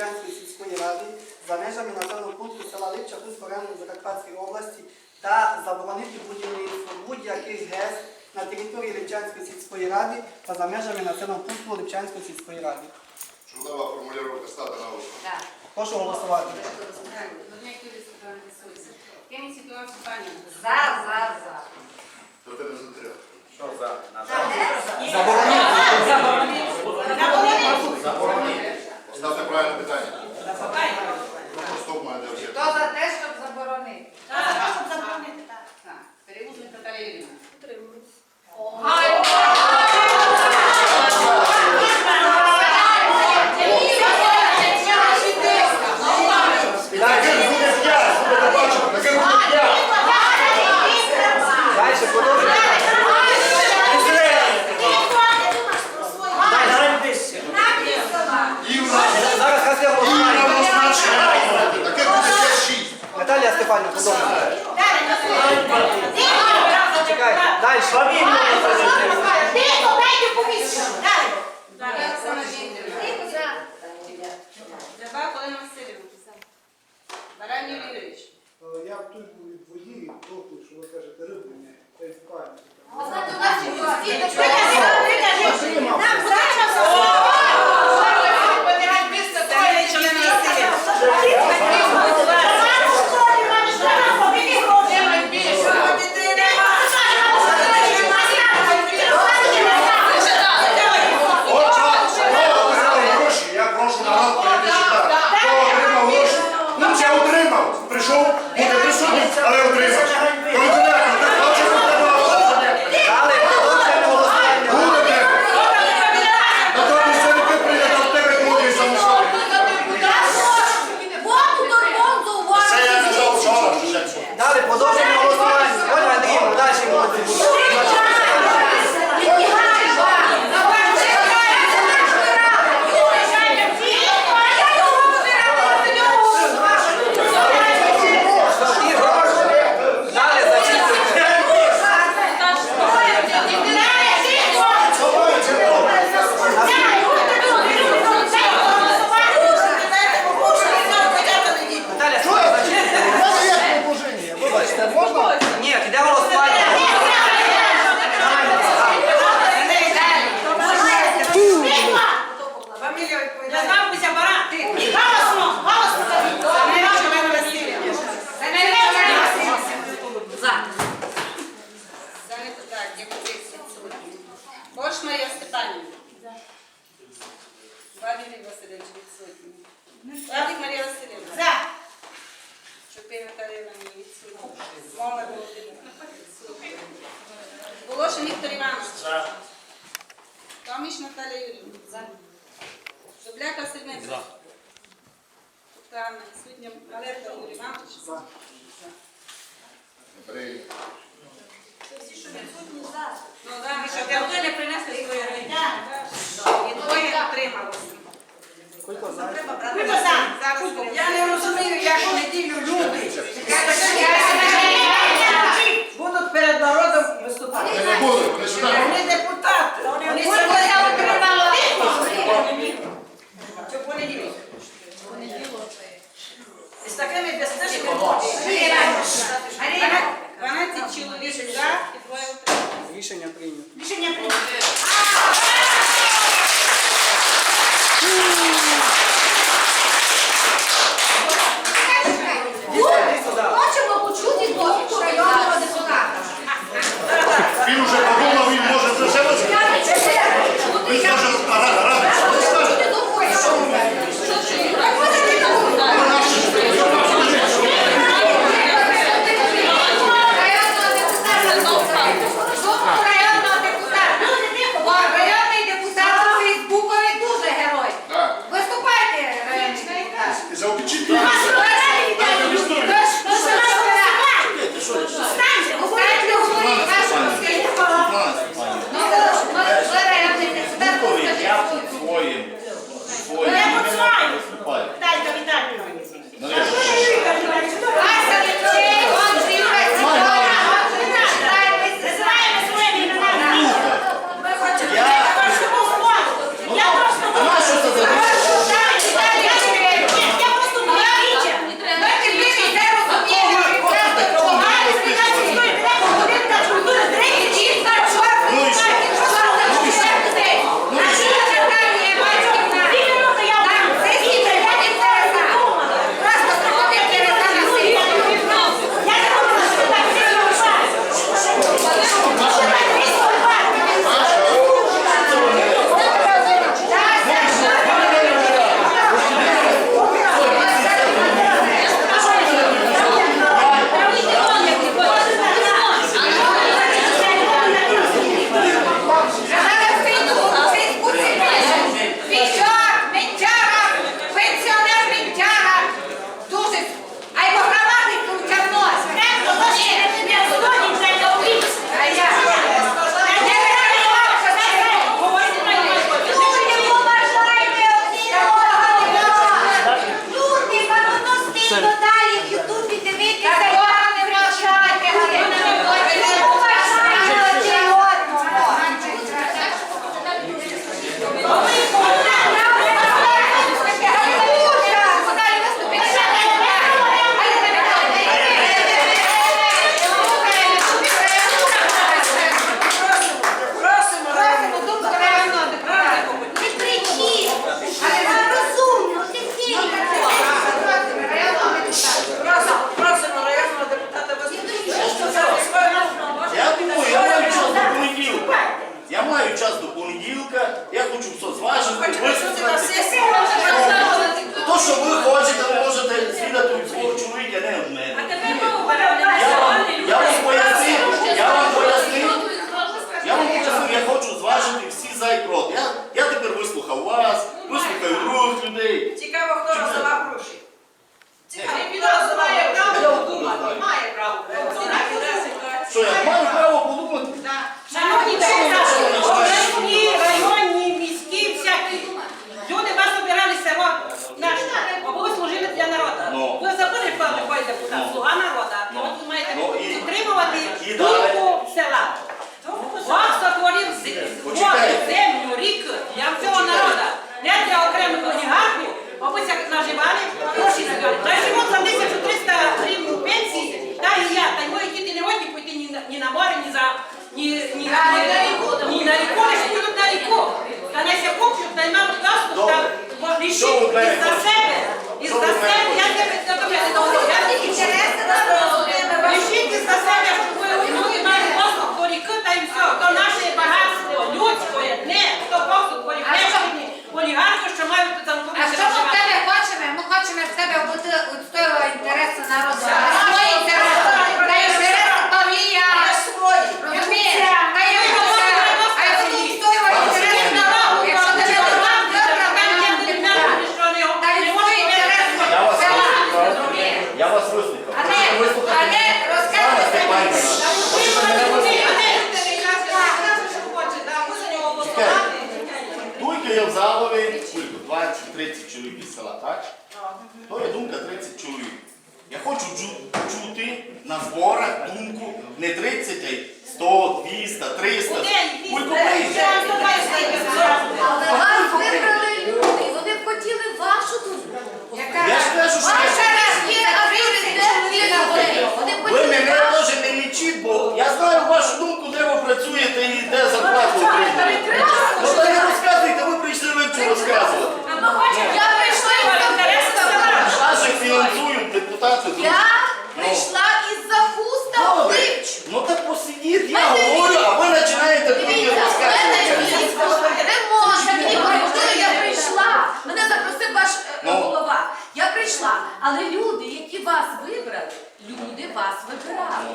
Липчанської сільської ради за межами населеного пункту села Липча Хузборенної Закарпатської області та заборонити будівництво будь-яких ГЕС на території Липчанської сільської ради та за межами населеного пункту Липчанської сільської ради. Жудова формулювання стати научно. Так. Прошу голосувати. Кінь ситуацію пані. За, за, за. Що за? Заборонити. турбу від водії, то що ви кажете, рибу не, та й пам'ять. А знаєте, у нас є гості, Номер Волошин Віктор Іванович. За. Томіч Наталія Юрійовна. За. Дубляка Сильниця. За. Тана. Світня Малерка Юрій Іванович. За. Не принесли свої ну, речі. Я не розумію, як неділю люди. Рішення прийнято. Рішення прийнято. Депутат, слуга народу. Ну. От ви маєте Ну, і- підтримувати і далі. думку села. Бог створив з- Почекайте. воду, землю, рік для всього народу. Не для окремих олігархів, аби як наживали, гроші наживали. Та живуть за 1300 гривень пенсії, та і я, та й мої діти не годні піти ні на- ні на море, ні за ні, ні, ні, ні на ріку, лише будуть на ріку. Та не ся купчуть, та й мають доступ, та Що ви рішіть в мене за хочете? себе, із Що ви за в мене себе, я тебе я тебе не говорю, я не Інтереси народу. Рішіть із за себе, щоб ви люди мали доступ до ріки, та й все, то наше багатство, людське, не, то доступ до ріки, мають там А що ми в тебе хочемо? Ми хочемо в тебе відстоювати інтереси народу. А свої інтереси. Та інтереси павія. Розумієш? Та й А я буду відстоювати інтереси народу. Якщо тебе нема, завтра в мене не буде депутат. Та відстоюй інтереси Я вас села. вислухав. Розумієш? Я вас вислухав. А не, Хочу вислухати а не Пана розказувати. Степанівна. Хочете мене вислухати? Тільки я в залові, скільки? 20-30 чоловік із села, так? То є думка 30 чоловік. Я хочу чути на зборах думку не 30, а й 100, 200, 300. Кілько приїжджає. Але вас вибрали люди, і вони б хотіли вашу думку. Я ж кажу, що Ваша є авторитет на Вони б ви хотіли мене вашу теж не лічіть, бо я знаю вашу думку, де ви працюєте і де зарплату отримуєте. Ну та не розказуйте, ви прийшли вивчу розказувати. Я прийшла і запустила. Наших фінансують депутати. Я прийшла із-за хуста в Добре. Липчу. Ну так посидіть, я говорю, а ви починаєте тут Дивіться, в мене розказувати. місто, ремонт, мені порахували, я прийшла. Мене запросив ваш е, Ну. голова. Я прийшла. Але люди, які вас вибрали, люди вас вибирали.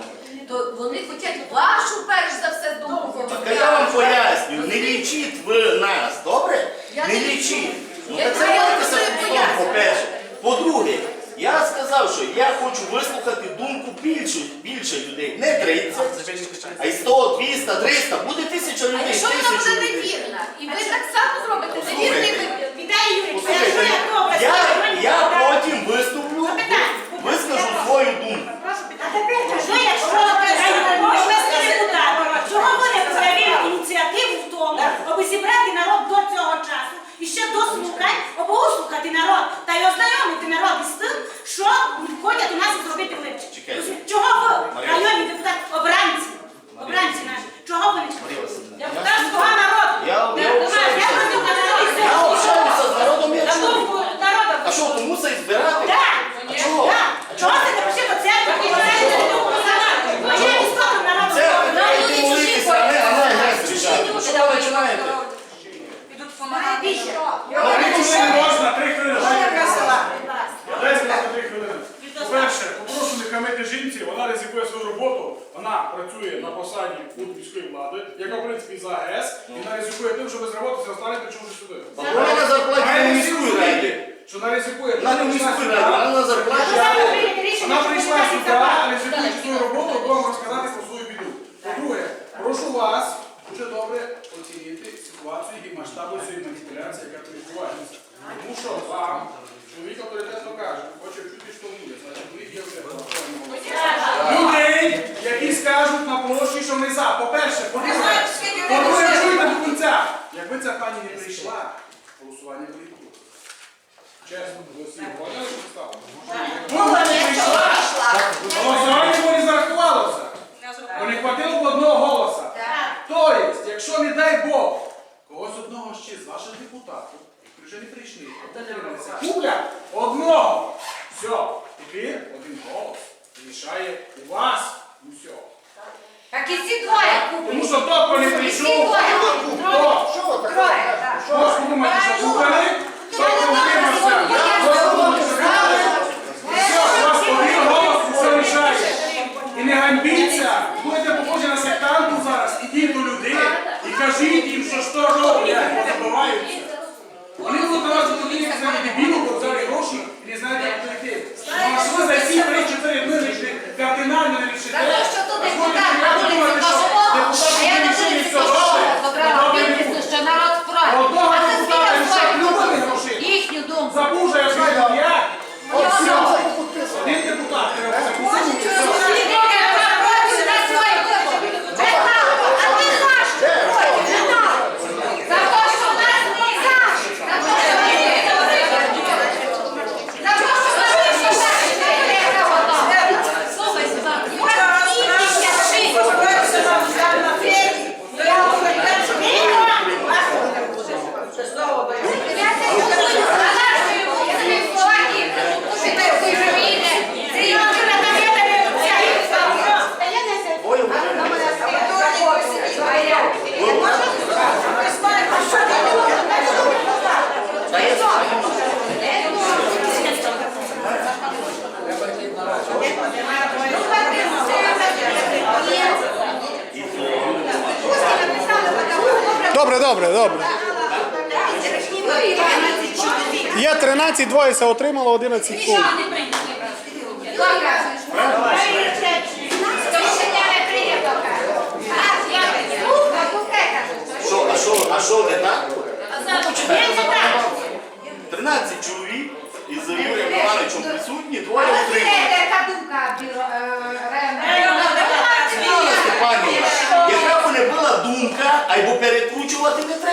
То вони хочуть вашу перш за все думку. Так а я вам поясню, не лічіть ви нас, добре? Я Не лічіть. Ну Я так займайтеся знаю, по-перше. По-друге, я сказав, що я хочу вислухати думку більше, більше людей. Не 30, а й 100, 200, 300, буде тисяча А людей, якщо вона тисячу буде людей. невірна, і ви так само зробите невірний вибір. Вітаю, Юрій, Послухайте, я, я потім виступлю, вискажу свою думку. Що якщо обласний депутат, чого ви не проявили ініціативу в тому, аби зібрати народ до цього часу і ще дослухати, або услухати народ та й ознайомити народ із тим, що входять у нас зробити в Чого ви, Марія. районні депутати, обранці, обранці наші, чого ви не я Депутат слуга народу. Я-. Я общаюся з народом, я чую. А що, то мусить збирати? Так. А чого? Так. Чого ти не прийшли до церкви і збираєте на думку народу? Бо я не стою народу. Це треба йти молитися, а не, а не геть кричати. Ну, Що ви починаєте? Підуть допомагати. Якщо не можна, три хвилини. Дайте мені три хвилини. По-перше, попрошу не хамити жінці, вона ризикує свою роботу, вона працює на посаді у міської влади, яка в принципі за АЕС, і вона ризикує тим, що безроботиця остане при чому сюди. Вона на зарплаті не раді. Що вона ризикує. Вона не раді, вона на зарплаті. Вона прийшла сюди, ризикуючи свою роботу, вам розказати про свою біду. По-друге, прошу вас дуже добре оцінити ситуацію і масштабу цієї маніпуляції, яка відбувається. Тому що вам чоловік авторитетно каже, хоче чути, що буде, значить них є вже Людей, які скажуть на площі, що вони за. По-перше, по-друге, по-друге, чуйте до кінця. Якби ця пані не прийшла, голосування буде тут. Чесно, ви всі стало? Вона. Голосування не зарахувалося. Бо не хватило б одного голоса. Тобто, якщо не дай Бог, когось одного ще з ваших депутатів, які вже не прийшли, купля одного. Все, тепер один голос рішає у вас усе. Так і всі двоє Тому що хто не Всі прийшов, двоє. хто? Що ви так? Троє, так. Що ж подумати, що купили? Хто утримався? Все, у вас один голос все рішає. І не ганьбіться, будете похожі на сектанту зараз, ідіть до людей і кажіть їм, що що роблять, бо забиваються. Вони будуть на вас дебілу, бо взяли гроші і не прийти. Ну, а що за ці 3-4 дні кардинально не рішите? Двоє есе отримало 11 колів. А що, а не так? 13 чоловік із Юрієм Івановичем присутні, двоє отримали. Степанівна, яка б не була думка, або перекручувати не треба.